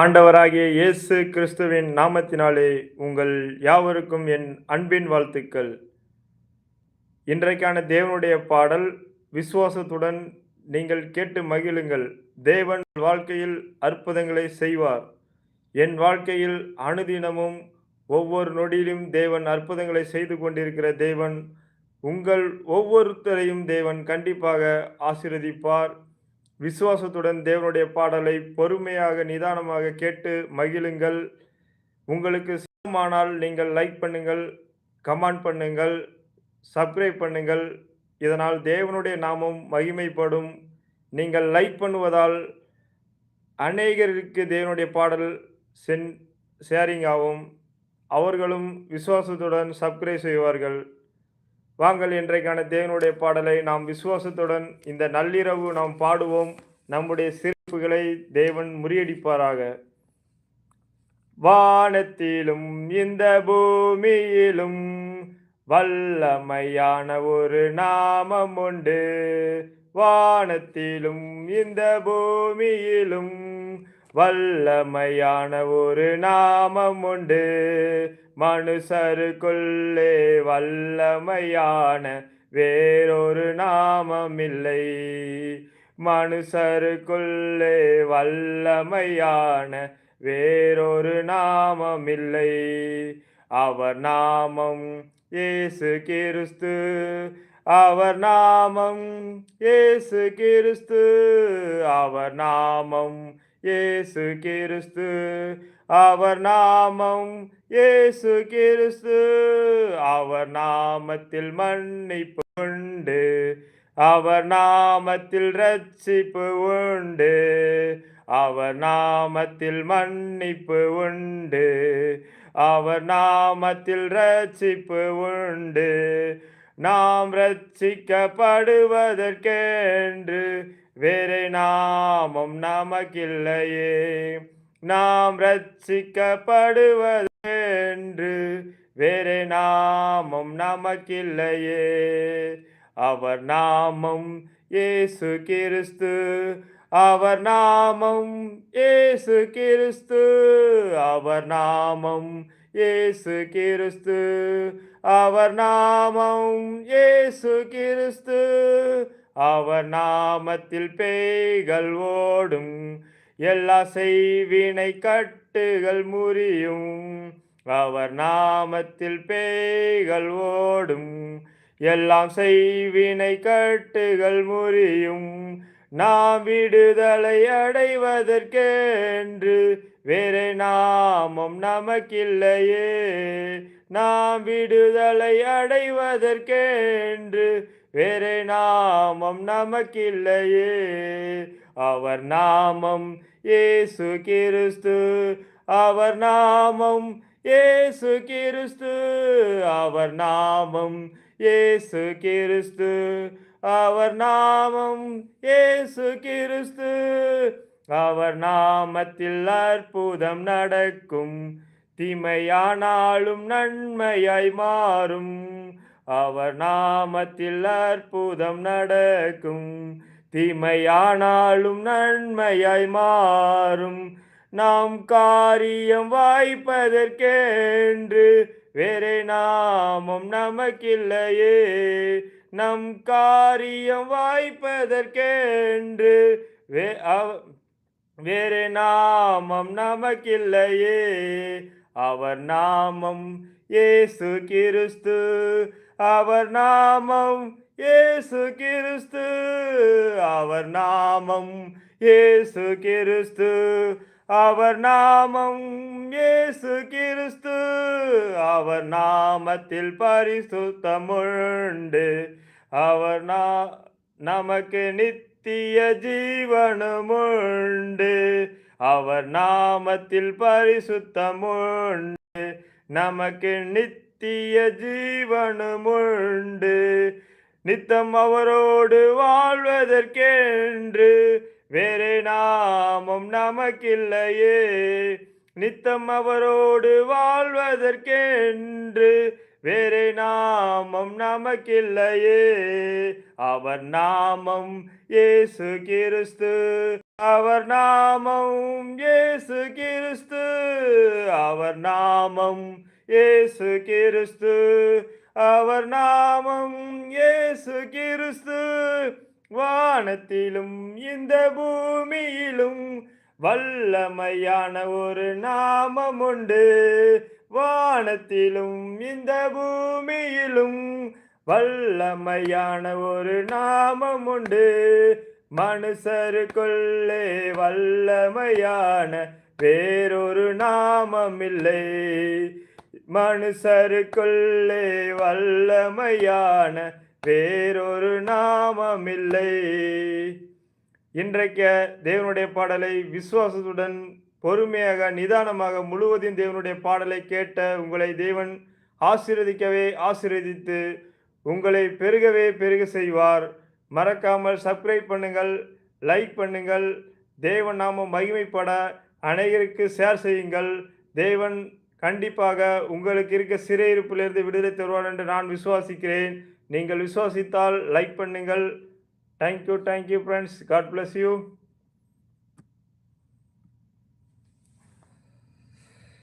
ஆண்டவராகிய இயேசு கிறிஸ்துவின் நாமத்தினாலே உங்கள் யாவருக்கும் என் அன்பின் வாழ்த்துக்கள். இன்றைக்கான தேவனுடைய பாடல் விசுவாசத்துடன் நீங்கள் கேட்டு மகிழுங்கள். தேவன் வாழ்க்கையில் அற்புதங்களை செய்வார். என் வாழ்க்கையில் அனுதினமும் ஒவ்வொரு நொடியிலும் தேவன் அற்புதங்களை செய்து கொண்டிருக்கிற தேவன் உங்கள் ஒவ்வொருத்தரையும் தேவன் கண்டிப்பாக ஆசீர்வதிப்பார். விசுவாசத்துடன் தேவனுடைய பாடலை பொறுமையாக நிதானமாக கேட்டு மகிழுங்கள். உங்களுக்கு சிரமமானால் நீங்கள் லைக் பண்ணுங்கள் கமெண்ட் பண்ணுங்கள் சப்ஸ்கிரைப் பண்ணுங்கள். இதனால் தேவனுடைய நாமம் மகிமைப்படும். நீங்கள் லைக் பண்ணுவதால் அநேகருக்கு தேவனுடைய பாடல் சென் ஷேரிங் ஆகும். அவர்களும் விசுவாசத்துடன் சப்ஸ்கிரைப் செய்வார்கள். வாங்கள் இன்றைக்கான தேவனுடைய பாடலை நாம் விசுவாசத்துடன் இந்த நள்ளிரவு நாம் பாடுவோம். நம்முடைய சிறப்புகளை தேவன் முறியடிப்பாராக. வானத்திலும் இந்த பூமியிலும் வல்லமையான ஒரு நாமம் உண்டு. வானத்திலும் இந்த பூமியிலும் வல்லமையான ஒரு நாமம் உண்டு. மனுஷருக்குள்ளே வல்லமையான வேறொரு நாமம் இல்லை. மனுஷருக்குள்ளே வல்லமையான வேறொரு நாமம் இல்லை. அவர் நாமம் இயேசு கிறிஸ்து. அவர் நாமம் இயேசு கிறிஸ்து. அவர் நாமம் இயேசு கிறிஸ்து அவர் நாமம் இயேசு கிறிஸ்து. அவர் நாமத்தில் மன்னிப்பு உண்டு அவர் நாமத்தில் ரட்சிப்பு உண்டு அவர் நாமத்தில் மன்னிப்பு உண்டு அவர் நாமத்தில் ரட்சிப்பு உண்டு. நாம் ரட்சிக்கப்படுவதற்கென்று வேறு நாமம் நமக்கில்லையே. நாம் ரட்சிக்கப்படுவதென்று வேறு நாமம் நமக்கில்லையே. அவர் நாமம் ஏசு கிறிஸ்து. அவர் நாமம் ஏசு கிறிஸ்து. அவர் நாமம் ஏசு கிறிஸ்து. அவர் நாமம் ஏசு கிறிஸ்து. அவர் நாமத்தில் பேய்கள் ஓடும். எல்லா செய்வினை கட்டுகள் முறியும். அவர் நாமத்தில் பேய்கள் ஓடும். எல்லாம் செய்வினை கட்டுகள் முறியும். நாம் விடுதலை அடைவதற்கென்று வேறு நாமம் நமக்கில்லையே. நாம் விடுதலை அடைவதற்கென்று வேறே நாமம் நமக்கில்லையே. அவர் நாமம் ஏசு கிறிஸ்து அவர் நாமம் ஏசு கிறிஸ்து அவர் நாமம் ஏசு கிறிஸ்து அவர் நாமம் ஏசு கிறிஸ்து. அவர் நாமத்தில் அற்புதம் நடக்கும் தீமையானாலும் நன்மையாய் மாறும். அவர் நாமத்தில் அற்புதம் நடக்கும். தீமையானாலும் நன்மையாய் மாறும். நாம் காரியம் வாய்ப்பதற்கென்று வேறே நாமம் நமக்கில்லையே. நம் காரியம் வாய்ப்பதற்கென்று வே வேறு நாமம் நமக்கில்லையே. அவர் நாமம் ஏசு கிறிஸ்து. அவர் நாமம் ஏசு கிறிஸ்து. அவர் நாமம் ஏசு கிறிஸ்து. அவர் நாமம் ஏசு கிறிஸ்து. அவர் நாமத்தில் பரிசுத்தமுண்டு. அவர் நா நமக்கு நித்திய ஜீவனமுண்டு. அவர் நாமத்தில் பரிசுத்தமுண்டு. நமக்கு நித்திய ஜீவனமுண்டு. நித்தம் அவரோடு வாழ்வதற்கென்று வேறு நாமம் நமக்கில்லையே. நித்தம் அவரோடு வாழ்வதற்கென்று வேறு நாமம் நமக்கில்லையே. அவர் நாமம் ஏசு கிறிஸ்து. அவர் நாமம் ஏசு கிறிஸ்து. அவர் நாமம் ஏசு கிறிஸ்து. அவர் நாமம் ஏசு கிறிஸ்து. வானத்திலும் இந்த பூமியிலும் வல்லமையான ஒரு நாமம் உண்டு. வா வானத்திலும் இந்த பூமியிலும் வல்லமையான ஒரு நாமம் உண்டு. மனுஷருக்குள்ளே வல்லமையான வேறொரு நாமம் இல்லை. மனுஷருக்குள்ளே வல்லமையான வேறொரு நாமம் இல்லை. இன்றைக்கு தேவனுடைய பாடலை விசுவாசத்துடன் பொறுமையாக நிதானமாக முழுவதும் தேவனுடைய பாடலை கேட்ட உங்களை தேவன் ஆசீர்வதிக்கவே ஆசீர்வதித்து உங்களை பெருகவே பெருக செய்வார். மறக்காமல் சப்ஸ்கிரைப் பண்ணுங்கள் லைக் பண்ணுங்கள். தேவன் நாமம் மகிமைப்பட அனைவருக்கு ஷேர் செய்யுங்கள். தேவன் கண்டிப்பாக உங்களுக்கு இருக்க சிறையிருப்பிலிருந்து விடுதலை தருவார் என்று நான் விசுவாசிக்கிறேன். நீங்கள் விசுவாசித்தால் லைக் பண்ணுங்கள். Thank you thank you friends God bless you